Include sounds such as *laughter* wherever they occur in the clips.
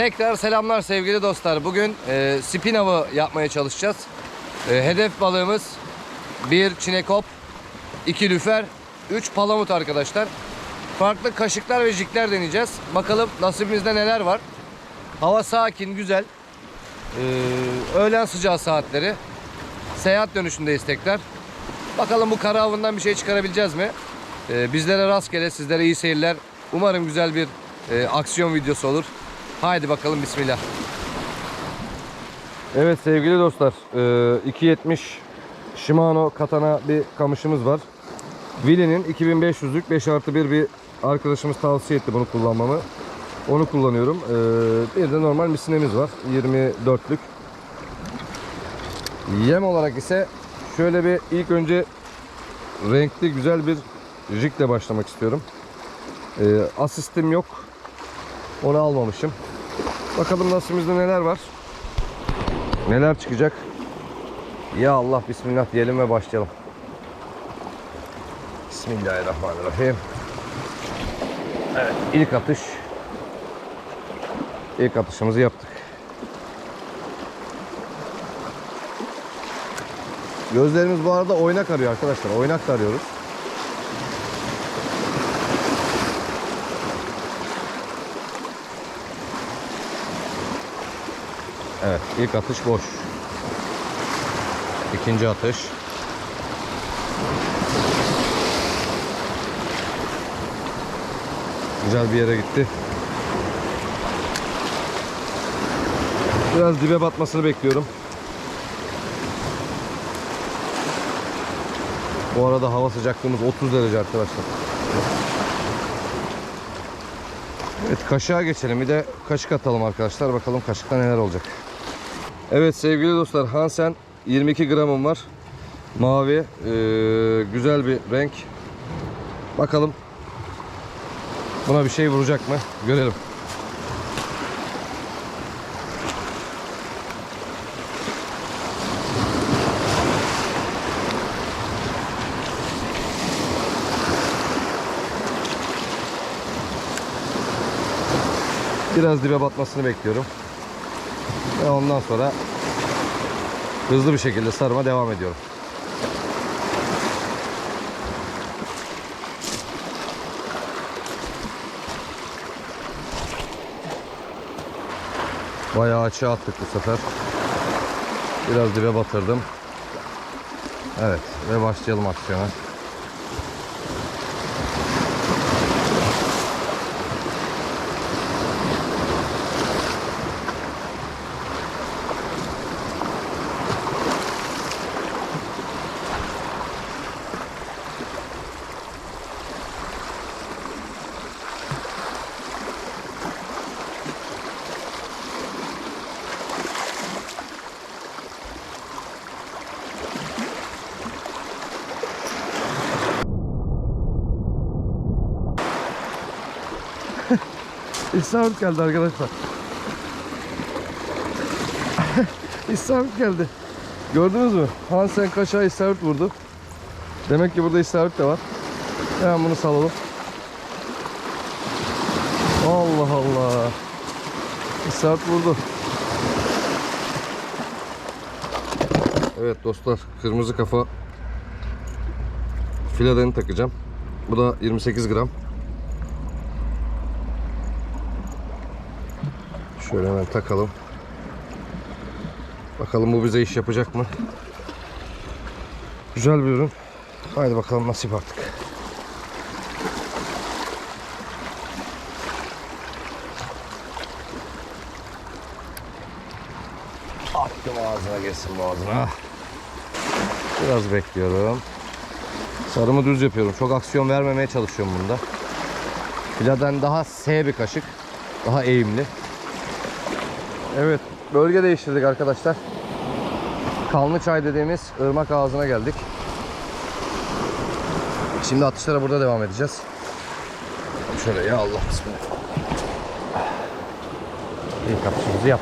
Tekrar selamlar sevgili dostlar. Bugün e, spin avı yapmaya çalışacağız. E, hedef balığımız bir çinekop, iki lüfer, üç palamut arkadaşlar. Farklı kaşıklar ve jikler deneyeceğiz. Bakalım nasibimizde neler var. Hava sakin, güzel. E, öğlen sıcağı saatleri. Seyahat dönüşündeyiz tekrar. Bakalım bu kara avından bir şey çıkarabileceğiz mi? E, bizlere rastgele, sizlere iyi seyirler. Umarım güzel bir e, aksiyon videosu olur. Haydi bakalım bismillah. Evet sevgili dostlar, e, 2.70 Shimano Katana bir kamışımız var. Willy'nin 2500'lük 5 artı 1 bir arkadaşımız tavsiye etti bunu kullanmamı. Onu kullanıyorum. E, bir de normal misinemiz var 24'lük. Yem olarak ise şöyle bir ilk önce renkli güzel bir jikle başlamak istiyorum. E, asistim yok. Onu almamışım. Bakalım nasibimizde neler var. Neler çıkacak. Ya Allah bismillah diyelim ve başlayalım. Bismillahirrahmanirrahim. Evet ilk atış. İlk atışımızı yaptık. Gözlerimiz bu arada oynak arıyor arkadaşlar. Oynak da arıyoruz. Evet ilk atış boş. İkinci atış. Güzel bir yere gitti. Biraz dibe batmasını bekliyorum. Bu arada hava sıcaklığımız 30 derece arkadaşlar. Evet kaşığa geçelim. Bir de kaşık atalım arkadaşlar. Bakalım kaşıkta neler olacak. Evet sevgili dostlar Hansen 22 gramım var. Mavi. ee, güzel bir renk. Bakalım buna bir şey vuracak mı? Görelim. Biraz dibe batmasını bekliyorum. Ve ondan sonra hızlı bir şekilde sarıma devam ediyorum. Bayağı açığa attık bu sefer. Biraz dibe batırdım. Evet ve başlayalım aksiyona. *laughs* İsabet geldi arkadaşlar. *laughs* İsabet geldi. Gördünüz mü? Hansen kaşağı isabet vurdu. Demek ki burada isabet de var. Hemen bunu salalım. Allah Allah. İsabet vurdu. Evet dostlar kırmızı kafa filadeni takacağım. Bu da 28 gram. Şöyle hemen takalım. Bakalım bu bize iş yapacak mı? Güzel bir ürün. Haydi bakalım nasip artık. Attım ağzına geçsin boğazına. Biraz bekliyorum. Sarımı düz yapıyorum. Çok aksiyon vermemeye çalışıyorum bunda. Filaden daha S bir kaşık. Daha eğimli. Evet, bölge değiştirdik arkadaşlar. Kanlıçay dediğimiz ırmak ağzına geldik. Şimdi atışlara burada devam edeceğiz. Şöyle ya Allah bismillah. İlk atışımızı yap.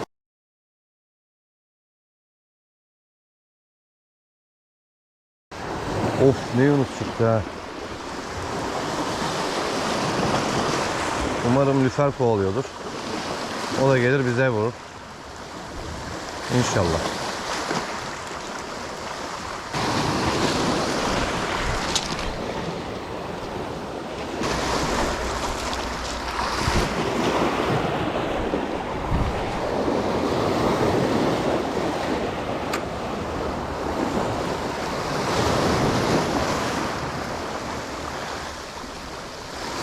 Of ne yunus çıktı ha. Umarım lüfer kovalıyordur. O da gelir bize vurur. İnşallah.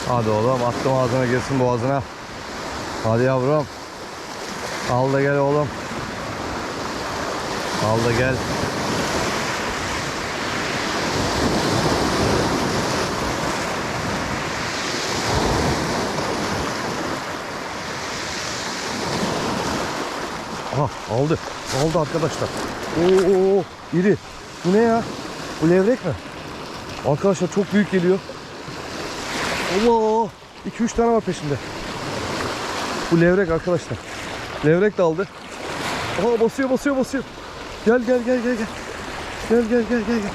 Hadi oğlum attım ağzına girsin boğazına. Hadi yavrum. Al da gel oğlum. Al da gel. Aha aldı. Aldı arkadaşlar. Oo iri. Bu ne ya? Bu levrek mi? Arkadaşlar çok büyük geliyor. Allah! 2-3 tane var peşinde. Bu levrek arkadaşlar. Levrek de aldı. Aha basıyor basıyor basıyor. Gel gel gel gel gel. Gel gel gel gel gel.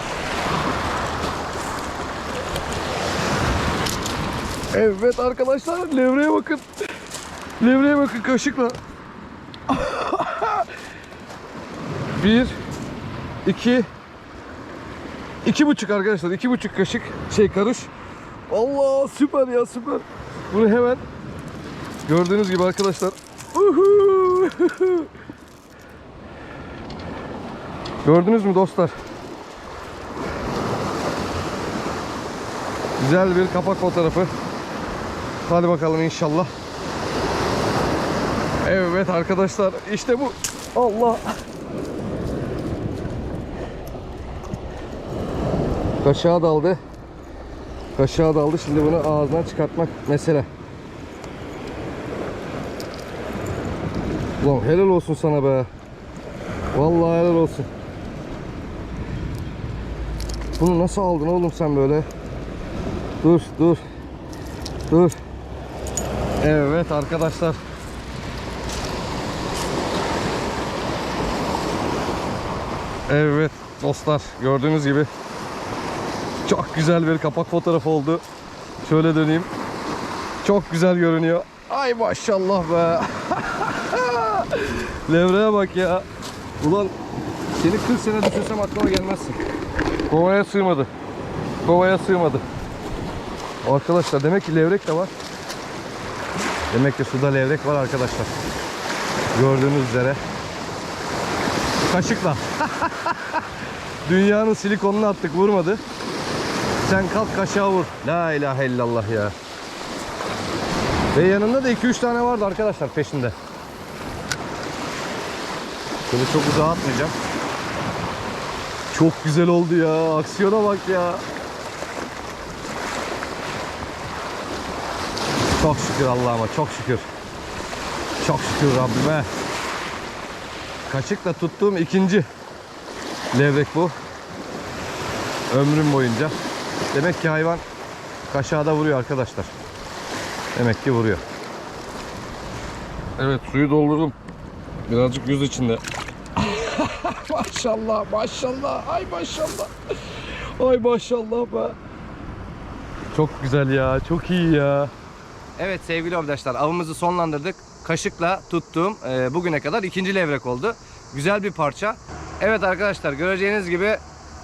Evet arkadaşlar levreye bakın. Levreye bakın kaşıkla. *laughs* Bir, iki, iki buçuk arkadaşlar. iki buçuk kaşık şey karış. Allah süper ya süper. Bunu hemen gördüğünüz gibi arkadaşlar. Uhu! *laughs* Gördünüz mü dostlar? Güzel bir kapak fotoğrafı. Hadi bakalım inşallah. Evet arkadaşlar işte bu. Allah. Kaşığa daldı. Kaşığa daldı. Şimdi bunu ağzından çıkartmak mesele. Ulan helal olsun sana be. Vallahi helal olsun. Bunu nasıl aldın oğlum sen böyle? Dur dur. Dur. Evet arkadaşlar. Evet dostlar gördüğünüz gibi çok güzel bir kapak fotoğrafı oldu. Şöyle döneyim. Çok güzel görünüyor. Ay maşallah be. *laughs* Levreye bak ya. Ulan seni 40 sene düşünsem aklıma gelmezsin. Kovaya sığmadı. Kovaya sığmadı. Arkadaşlar demek ki levrek de var. Demek ki suda levrek var arkadaşlar. Gördüğünüz üzere. Kaşıkla. *laughs* Dünyanın silikonunu attık vurmadı. Sen kalk kaşığa vur. La ilahe illallah ya. Ve yanında da 2-3 tane vardı arkadaşlar peşinde. Şöyle çok uzağa atmayacağım. Çok güzel oldu ya. Aksiyona bak ya. Çok şükür Allah'ıma çok şükür. Çok şükür Rabbime. Kaşıkla tuttuğum ikinci levrek bu. Ömrüm boyunca. Demek ki hayvan kaşığa da vuruyor arkadaşlar. Demek ki vuruyor. Evet suyu doldurdum. Birazcık yüz içinde. Maşallah maşallah ay maşallah. Ay maşallah be. Çok güzel ya çok iyi ya. Evet sevgili arkadaşlar avımızı sonlandırdık. Kaşıkla tuttuğum e, bugüne kadar ikinci levrek oldu. Güzel bir parça. Evet arkadaşlar göreceğiniz gibi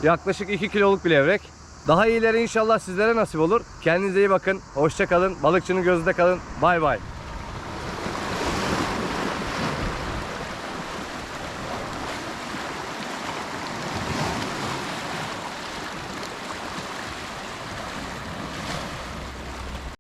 yaklaşık 2 kiloluk bir levrek. Daha iyileri inşallah sizlere nasip olur. Kendinize iyi bakın. Hoşça kalın. Balıkçının gözünde kalın. Bay bay.